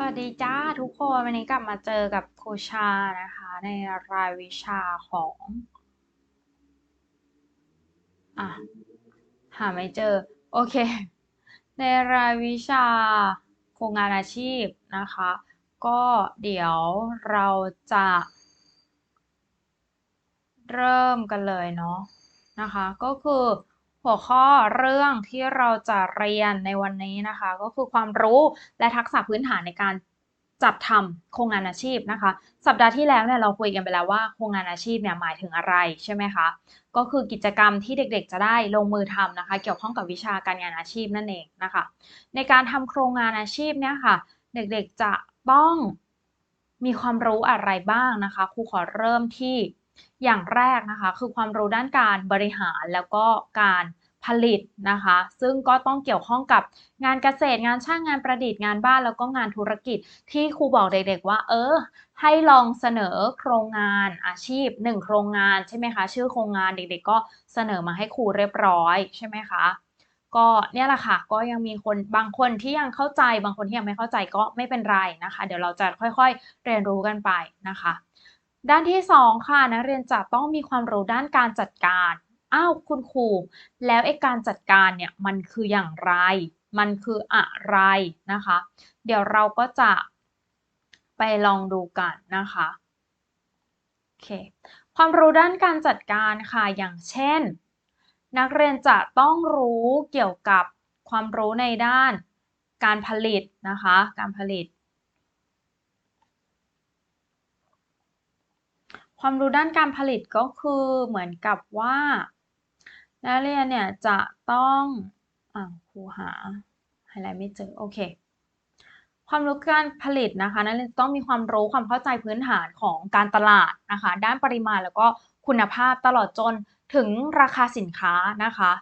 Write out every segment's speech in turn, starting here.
สวัสดีจ้าทุกคนวันนี้กลับมาเจอกับครูชานะคะ ในรายวิชาของอะหาไม่เจอ โอเค ในรายวิชาโครงงานอาชีพนะคะ ก็เดี๋ยวเราจะ เริ่มกันเลยเนาะนะคะ ก็คือ หัวข้อเรื่องที่เราจะเรียนในวันนี้นะคะ ก็คือความรู้และทักษะพื้นฐานในการจัดทำโครงงานอาชีพนะคะ สัปดาห์ที่แล้วเนี่ยเราคุยกันไปแล้วว่าโครงงานอาชีพเนี่ยหมายถึงอะไรใช่ไหมคะก็คือกิจกรรมที่เด็กๆ จะได้ลงมือทำนะคะ เกี่ยวข้องกับวิชาการงานอาชีพนั่นเองนะคะ ในการทำโครงงานอาชีพเนี่ยค่ะ เด็กๆจะต้องมีความรู้อะไรบ้างนะคะครูขอเริ่มที่ อย่างแรกนะคะคือความรู้ด้านการบริหารแล้วก็การผลิตนะคะ ซึ่งก็ต้องเกี่ยวข้องกับงานเกษตร งานช่างงานประดิษฐ์งานบ้านแล้วก็งานธุรกิจ ที่ครูบอกเด็กๆว่า เออ ให้ลองเสนอโครงงานอาชีพ 1 โครงงานใช่ไหมคะ ชื่อโครงงานเด็กๆ ก็เสนอมาให้ครูเรียบร้อยใช่ไหมคะก็เนี่ยแหละค่ะก็ยังมีคนบางคนที่ยังเข้าใจ บางคนที่ยังไม่เข้าใจก็ไม่เป็นไรนะคะ เดี๋ยวเราจะค่อยๆ เรียนรู้กันไปนะคะ ด้านที่ 2 ค่ะ นักเรียนจะต้องมีความรู้ด้านการจัดการ อ้าวคุณครู แล้วไอ้การจัดการเนี่ยมันคืออย่างไร มันคืออะไรนะคะ เดี๋ยวเราก็จะไปลองดูกันนะคะโอเคความรู้ด้านการจัดการค่ะ อย่างเช่น นักเรียนจะต้องรู้เกี่ยวกับความรู้ในด้านการผลิตนะคะ การผลิต ความรู้ด้านการผลิตก็คือเหมือนกับว่า นักเรียนเนี่ยจะต้องอ่าครูหาไฮไลท์ไม่เจอโอเคความรู้การผลิตนะคะนักเรียนต้องมีความรู้ความเข้าใจพื้นฐานของการตลาดนะคะ ด้านปริมาณแล้วก็คุณภาพตลอดจนถึงราคาสินค้านะคะ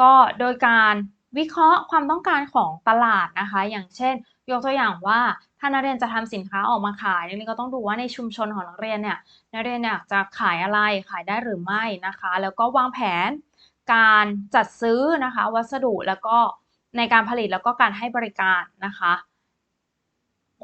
ก็โดยการวิเคราะห์ความต้องการของตลาดนะคะ อย่างเช่น ยกตัวอย่างว่า ถ้านักเรียนจะทำสินค้าออกมาขายนักเรียนก็ต้องดูว่าในชุมชนของนักเรียนเนี่ยนักเรียนเนี่ยจะขายอะไรขายได้หรือไม่นะคะ แล้วก็วางแผนการจัดซื้อนะคะ วัสดุแล้วก็ในการผลิตแล้วก็การให้บริการนะคะ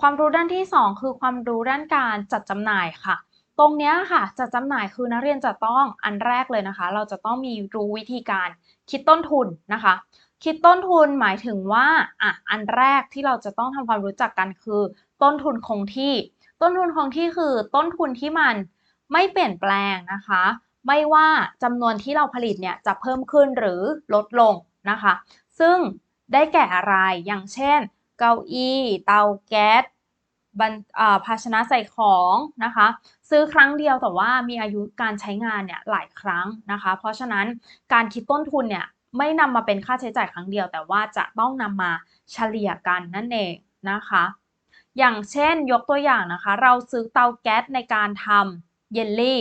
ความรู้ด้านที่ 2 คือความรู้ด้านการจัดจำหน่ายค่ะ ตรงนี้ค่ะจัดจำหน่ายคือนักเรียนจะต้องอันแรกเลยนะคะ เราจะต้องมีรู้วิธีการคิดต้นทุนนะคะ คิดต้นทุนหมายถึงว่าอะอันแรกที่เราจะต้องทำความรู้จักกันคือ ต้นทุนคงที่ ต้นทุนคงที่คือ ต้นทุนที่มันไม่เปลี่ยนแปลงนะคะ ไม่ว่าจำนวนที่เราผลิตเนี่ยจะเพิ่มขึ้นหรือลดลงนะคะ ซึ่งได้แก่อะไรอย่างเช่น เก้าอี้ เตาแก๊สภาชนะใส่ของนะคะ ซื้อครั้งเดียวแต่ว่ามีอายุการใช้งานเนี่ยหลายครั้งนะคะ เพราะฉะนั้นการคิดต้นทุนเนี่ย ไม่นำมาเป็นค่าใช้จ่ายครั้งเดียว แต่ว่าจะต้องนำมาเฉลี่ยกันนั่นเองนะคะ อย่างเช่นยกตัวอย่างนะคะ เราซื้อเตาแก๊สในการทำเยลลี่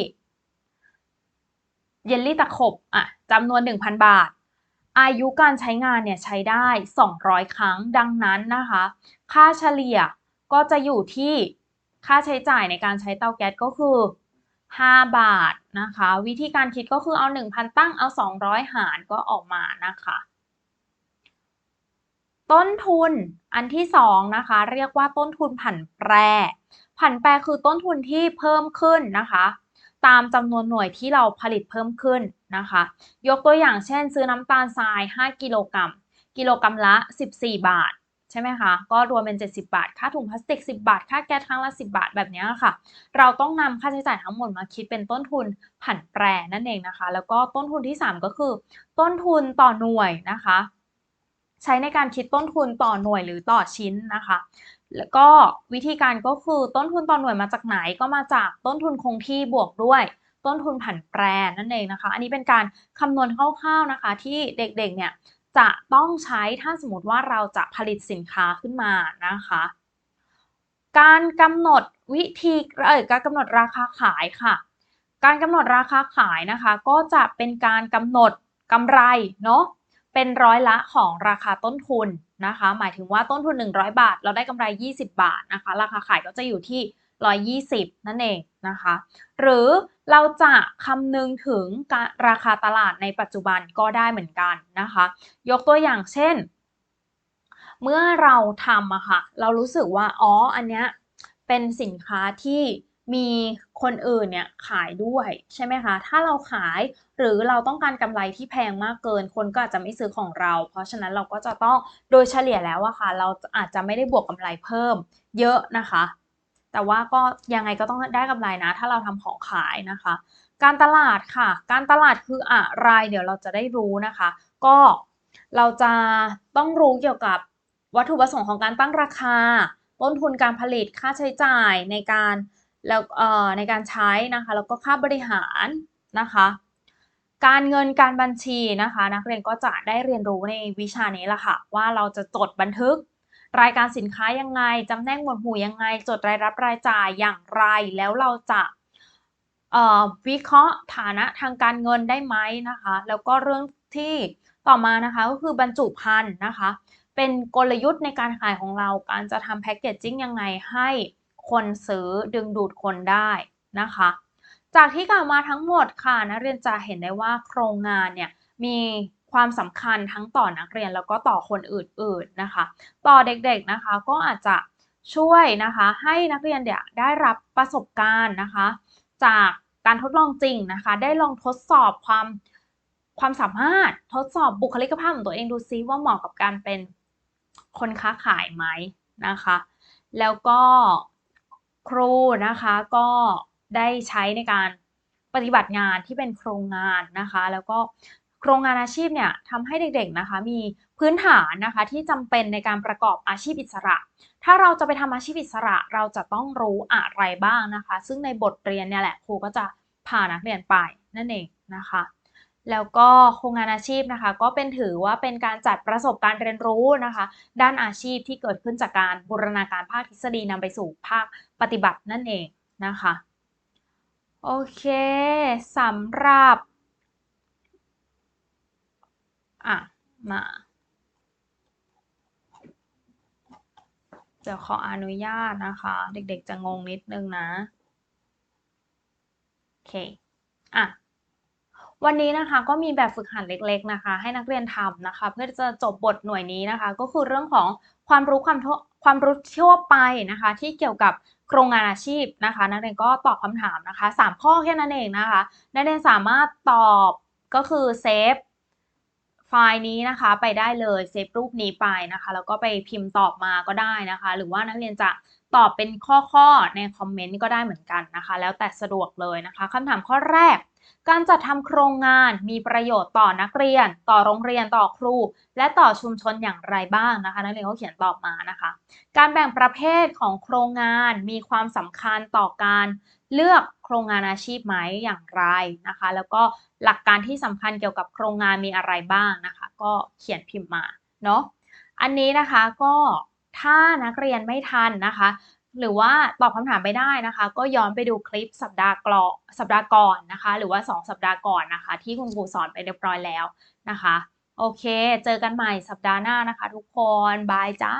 เยลลี่ตะขบอะจำนวน 1,000 บาท อายุการใช้งานเนี่ยใช้ได้ 200 ครั้งดังนั้นนะคะ ค่าเฉลี่ยก็จะอยู่ที่ค่าใช้จ่ายในการใช้เตาแก๊สก็คือ 5 บาทนะคะ วิธีการคิดก็คือเอา 1,000 ตั้งเอา 200 หารก็ออกมานะคะ ต้นทุนอันที่2นะคะ เรียกว่าต้นทุนผันแปร ผันแปรคือต้นทุนที่เพิ่มขึ้นนะคะ ตามจำนวนหน่วยที่เราผลิตเพิ่มขึ้นนะคะ ยกตัวอย่างเช่น ซื้อน้ำตาลทราย 5 กิโลกรัมกิโลกรัมละ 14 บาท ใช่ไหมคะ ก็รวมเป็น 70 บาท ค่าถุงพลาสติก 10 บาท ค่าแก๊สครั้งละ 10 บาทแบบนี้ค่ะ เราต้องนำค่าใช้จ่ายทั้งหมดมาคิดเป็นต้นทุนผันแปรนั่นเองนะคะ แล้วก็ต้นทุนที่ 3 ก็คือ ต้นทุนต่อหน่วยนะคะ ใช้ในการคิดต้นทุนต่อหน่วยหรือต่อชิ้นนะคะ แล้วก็วิธีการก็คือต้นทุนต่อหน่วยมาจากไหนก็มาจากต้นทุนคงที่บวกด้วยต้นทุนผันแปรนั่นเองนะคะ อันนี้เป็นการคำนวณคร่าวๆนะคะ ที่เด็กๆเนี่ย จะต้องใช้ถ้าสมมติว่าเราจะผลิตสินค้าขึ้นมานะคะ การกำหนดวิธีเอ่ยการกำหนดราคาขายค่ะ การกำหนดราคาขายนะคะ ก็จะเป็นการกำหนดกำไรเนาะเป็นร้อยละของราคาต้นทุนนะคะ หมายถึงว่าต้นทุน 100 บาท เราได้กำไร 20 บาทนะคะ ราคาขายก็จะอยู่ที่ 120 นั่นเองนะคะ หรือเราจะคำนึงถึงราคาตลาดในปัจจุบันก็ได้เหมือนกันนะคะ ยกตัวอย่างเช่น เมื่อเราทำอะค่ะ เรารู้สึกว่า อ๋อ อันเนี้ยเป็นสินค้าที่มีคนอื่นเนี่ยขายด้วยใช่ไหมคะ ถ้าเราขายหรือเราต้องการกำไรที่แพงมากเกิน คนก็อาจจะไม่ซื้อของเรา เพราะฉะนั้นเราก็จะต้องโดยเฉลี่ยแล้วอะค่ะ เราอาจจะไม่ได้บวกกำไรเพิ่มเยอะนะคะ แต่ว่าก็ยังไงก็ต้องได้กำไรนะ ถ้าเราทำของขายนะคะ การตลาดค่ะ การตลาดคืออะไร เดี๋ยวเราจะได้รู้นะคะ ก็เราจะต้องรู้เกี่ยวกับวัตถุประสงค์ของการตั้งราคา ต้นทุนการผลิตค่าใช้จ่ายในการแล้วเอ่อในการใช้นะคะแล้วก็ค่าบริหารนะคะ การเงินการบัญชีนะคะ นักเรียนก็จะได้เรียนรู้ในวิชานี้ละค่ะ ว่าเราจะจดบันทึก รายการสินค้ายังไงจำแนกหมวดหมู่ยังไง จดรายรับรายจ่ายอย่างไร แล้วเราจะวิเคราะห์ฐานะทางการเงินได้ไหมนะคะ แล้วก็เรื่องที่ต่อมานะคะก็คือบรรจุภัณฑ์นะคะ เป็นกลยุทธ์ในการขายของเราการจะทำแพ็กเกจจิ้งยังไงให้คนซื้อดึงดูดคนได้นะคะ จากที่กล่าวมาทั้งหมดค่ะนักเรียนจะเห็นได้ว่าโครงงานเนี่ยมี ความสำคัญทั้งต่อนักเรียนแล้วก็ต่อคนอื่นๆนะคะ ต่อเด็กๆนะคะก็อาจจะช่วยนะคะให้นักเรียนเนี่ยได้รับประสบการณ์นะคะ จากการทดลองจริงนะคะ ได้ลองทดสอบความความสามารถทดสอบบุคลิกภาพของตัวเองดูซิว่าเหมาะกับการเป็นคนค้าขายไหมนะคะ แล้วก็ครูนะคะก็ได้ใช้ในการปฏิบัติงานที่เป็นโครงงานนะคะ แล้วก็ โครงงานอาชีพเนี่ยทำให้เด็กๆนะคะ มีพื้นฐานนะคะที่จำเป็นในการประกอบอาชีพอิสระ ถ้าเราจะไปทำอาชีพอิสระเราจะต้องรู้อะไรบ้างนะคะ ซึ่งในบทเรียนเนี่ยแหละครูก็จะพานักเรียนไปนั่นเองนะคะแล้วก็โครงงานอาชีพนะคะ ก็เป็นถือว่าเป็นการจัดประสบการณ์เรียนรู้นะคะ ด้านอาชีพที่เกิดขึ้นจากการบูรณาการภาคทฤษฎีนำไปสู่ภาคปฏิบัตินั่นเองนะคะ โอเคสำหรับ อะ มา เดี๋ยวขออนุญาตนะคะ เด็กๆจะงงนิดนึงนะโอเค อะวันนี้นะคะก็มีแบบฝึกหัดเล็กๆนะคะ ให้นักเรียนทำนะคะ เพื่อจะจบบทหน่วยนี้นะคะ ก็คือเรื่องของความรู้ความทั่วความรู้ทั่วไปนะคะ ที่เกี่ยวกับโครงงานอาชีพนะคะ นักเรียนก็ตอบคำถามนะคะสามข้อแค่นั้นเองนะคะ นักเรียนสามารถตอบก็คือเซฟ ไฟล์นี้นะคะไปได้เลยเซฟรูปนี้ไปนะคะแล้วก็ไปพิมพ์ตอบมาก็ได้นะคะ หรือว่านักเรียนจะตอบเป็นข้อๆในคอมเมนต์ก็ได้เหมือนกันนะคะ แล้วแต่สะดวกเลยนะคะคำถามข้อแรก การจัดทำโครงงานมีประโยชน์ต่อนักเรียน ต่อโรงเรียนต่อครู และต่อชุมชนอย่างไรบ้างนะคะ นักเรียนก็เขียนตอบมานะคะ การแบ่งประเภทของโครงงานมีความสำคัญต่อการ เลือกโครงงานอาชีพไหมอย่างไรนะคะ แล้วก็หลักการที่สำคัญเกี่ยวกับโครงงานมีอะไรบ้างนะคะ ก็เขียนพิมพ์มาเนาะอันนี้นะคะก็ถ้านักเรียนไม่ทันนะคะ หรือว่าตอบคำถามไม่ได้นะคะ ก็ย้อนไปดูคลิปสัปดาห์กรอสัปดาห์ก่อนนะคะ หรือว่า 2 สัปดาห์ก่อนนะคะ ที่คุณครูสอนไปเรียบร้อยแล้วนะคะ โอเค เจอกันใหม่สัปดาห์หน้านะคะ ทุกคนบายจ้า